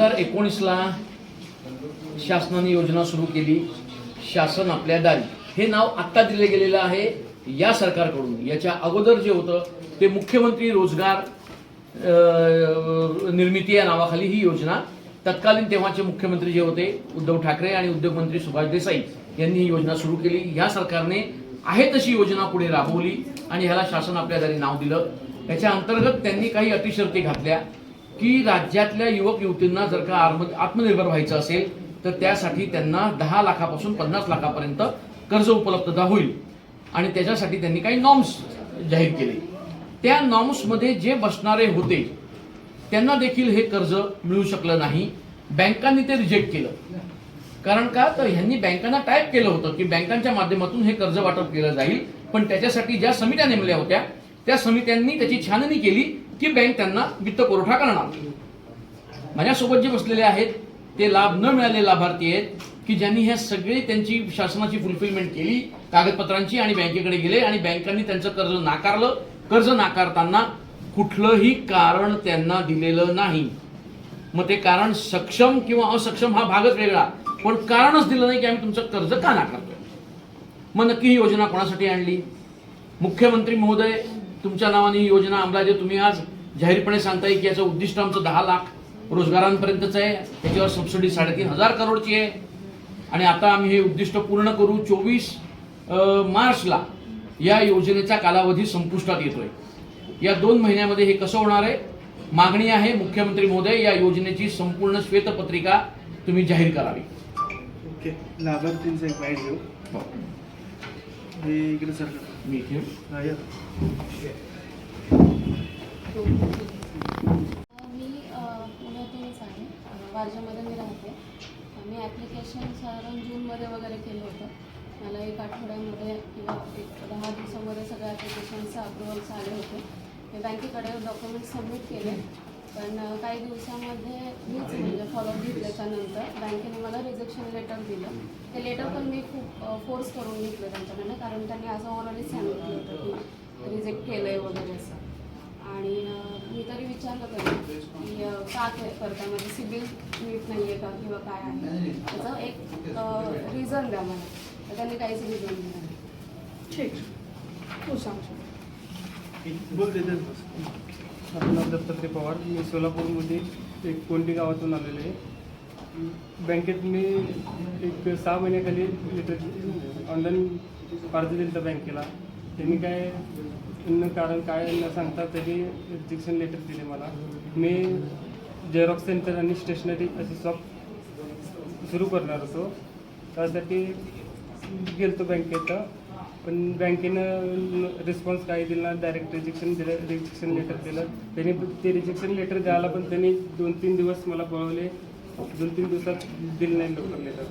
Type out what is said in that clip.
हजार एकोणीसला शासनाने योजना सुरू केली. शासन आपल्या दारी. हे नाव आत्ता दिले गेलेलं आहे या सरकारकडून. याच्या अगोदर जे होतं ते मुख्यमंत्री रोजगार निर्मिती या नावाखाली ही योजना. तत्कालीन तेव्हाचे मुख्यमंत्री जे होते उद्धव ठाकरे आणि उद्योगमंत्री सुभाष देसाई यांनी ही योजना सुरू केली. या सरकारने आहे तशी योजना पुढे राबवली आणि ह्याला शासन आपल्या दारी नाव दिलं. याच्या अंतर्गत त्यांनी काही अतिशर्ती घातल्या. की राज्यातल्या युवक युवतींना जर का आत्मनिर्भर व्हायचं असेल तर त्यासाठी त्यांना दहा लाखापासून पन्नास लाखापर्यंत कर्ज उपलब्धता होईल. आणि त्याच्यासाठी त्यांनी काही नॉर्म्स जाहीर केले. त्या नॉर्म्समध्ये जे बसणारे होते त्यांना देखील हे कर्ज मिळू शकलं नाही. बँकांनी ते रिजेक्ट केलं. कारण का? तर ह्यांनी बँकांना टाईप केलं होतं की बँकांच्या माध्यमातून हे कर्ज वाटप केलं जाईल. पण त्याच्यासाठी ज्या समित्या नेमल्या होत्या त्या समित्यांनी त्याची छाननी केली. की बँक त्यांना वित्त पुरवठा करणार. माझ्यासोबत जे बसलेले आहेत ते लाभ न मिळालेले लाभार्थी आहेत की ज्यांनी ह्या सगळी त्यांची शासनाची फुलफिलमेंट केली कागदपत्रांची आणि बँकेकडे गेले आणि बँकांनी त्यांचं कर्ज नाकारलं. कर्ज नाकारताना कुठलंही कारण त्यांना दिलेलं नाही. मग ते कारण सक्षम किंवा असक्षम हा भागच वेगळा पण कारणच दिलं नाही की आम्ही तुमचं कर्ज का नाकारतोय? मग नक्की ही योजना कोणासाठी आणली? मुख्यमंत्री महोदय तुमच्या नावाने ही योजना अंमलात तुम्ही आज जाहीरपणे सांगताय की याचं उद्दिष्ट आमचं दहा लाख रोजगारांपर्यंतच आहे. त्याच्यावर सबसिडी साडेतीन हजार करोडची आहे. आणि आता आम्ही हे उद्दिष्ट पूर्ण करू. चोवीस मार्चला या योजनेचा कालावधी संपुष्टात येतोय. या दोन महिन्यामध्ये हे कसं होणार आहे? मागणी आहे मुख्यमंत्री महोदय या योजनेची संपूर्ण श्वेतपत्रिका तुम्ही जाहीर करावी. ओके. लाभार्थींचा एक घेऊ. हे इकडे सर. मी इथे. हा या. मी पुण्यातूनच आहे. वारजेमध्ये मी राहते. मी ॲप्लिकेशन साधारण जूनमध्ये वगैरे केलं होतं. मला एक आठवड्यामध्ये किंवा एक दहा दिवसामध्ये सगळ्या ॲप्लिकेशनचं अप्रुव्हल्स आले होते. मी बँकेकडे डॉक्युमेंट सबमिट केले. पण काही दिवसामध्ये मीच म्हणजे फॉलोअप घेतल्याच्यानंतर बँकेने मला रिजेक्शन लेटर दिलं. ते लेटर पण मी खूप फोर्स करून घेतलं त्यांच्याकडनं कारण त्यांनी असं ओरलीच सांगितलं होतं की रिजेक्ट केलं आहे वगैरे असं. आणि मी तरी विचारलं त्यांना की का ते करताय म्हणजे सिबिल नीट नाही आहे का किंवा काय आहे? त्याचं एक रिझन द्या मला. तर त्यांनी काहीच रिझन दिलं नाही. ठीक. तू सांग. बोल माझं नाव दत्तात्रय पवार. मी सोलापूरमध्ये एक कोंडी गावातून आलेलो आहे. बँकेत मी एक सहा महिन्याखाली लेटर ऑनलाईन अर्ज दिला होता बँकेला. त्यांनी काय न कारण काय न सांगता त्यांनी रिजेक्शन लेटर दिले मला. मी झेरॉक्स सेंटर आणि स्टेशनरी असे शॉप सुरू करणार होतो. त्यासाठी गेलतो बँकेत. पण बँकेनं रिस्पॉन्स काही दिला डायरेक्ट रिजेक्शन दिलं रिजेक्शन लेटर दिलं. त्यांनी ते रिजेक्शन लेटर द्यायला पण त्यांनी दोन तीन दिवस मला बोलवले. दोन तीन दिवसात दिलं नाही लवकर लेटर